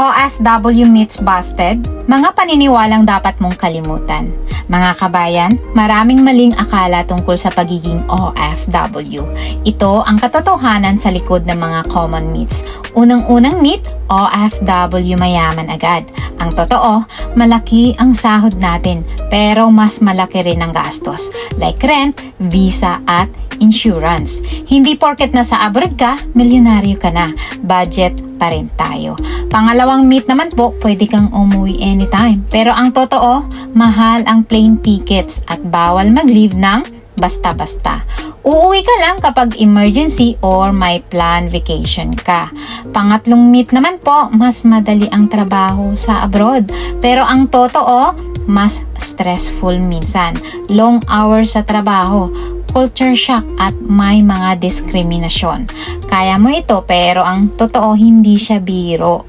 OFW Meets Busted, mga paniniwalang dapat mong kalimutan. Mga kabayan, maraming maling akala tungkol sa pagiging OFW. Ito ang katotohanan sa likod ng mga common myths. Unang-unang myth, OFW mayaman agad. Ang totoo, malaki ang sahod natin pero mas malaki rin ang gastos like rent, visa at insurance. Hindi porket nasa abroad ka, milyonaryo ka na. Budget pa rin tayo. Pangalawang meet naman po, pwede kang umuwi anytime. Pero ang totoo, mahal ang plane tickets at bawal mag-leave ng basta-basta. Uuwi ka lang kapag emergency or may plan vacation ka. Pangatlong meet naman po, mas madali ang trabaho sa abroad. Pero ang totoo, mas stressful minsan. Long hours sa trabaho, culture shock at may mga diskriminasyon. Kaya mo ito pero ang totoo hindi siya biro.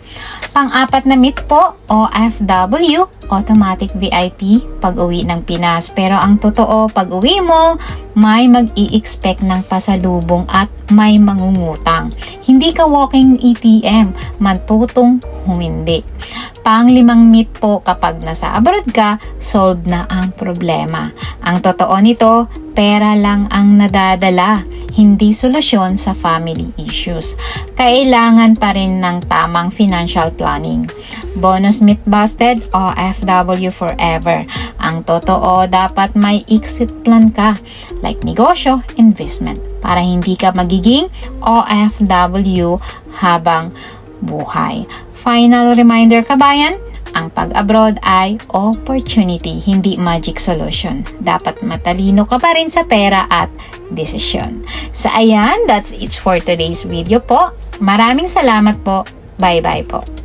Pang-apat na myth po, OFW, automatic VIP pag uwi ng Pinas. Pero ang totoo, pag uwi mo, may mag-i-expect ng pasalubong at may mangungutang. Hindi ka walking ATM, matutong humindi. Panglimang myth po, kapag nasa abroad ka, solved na ang problema. Ang totoo nito, pera lang ang nadadala, hindi solusyon sa family issues. Kailangan pa rin ng tamang financial planning. Bonus myth busted, OFW forever. Ang totoo, dapat may exit plan ka, like negosyo, investment, para hindi ka magiging OFW habang buhay. Final reminder kabayan, ang pag-abroad ay opportunity, hindi magic solution. Dapat matalino ka pa rin sa pera at desisyon. Sa ayan, that's it for today's video po. Maraming salamat po. Bye-bye po.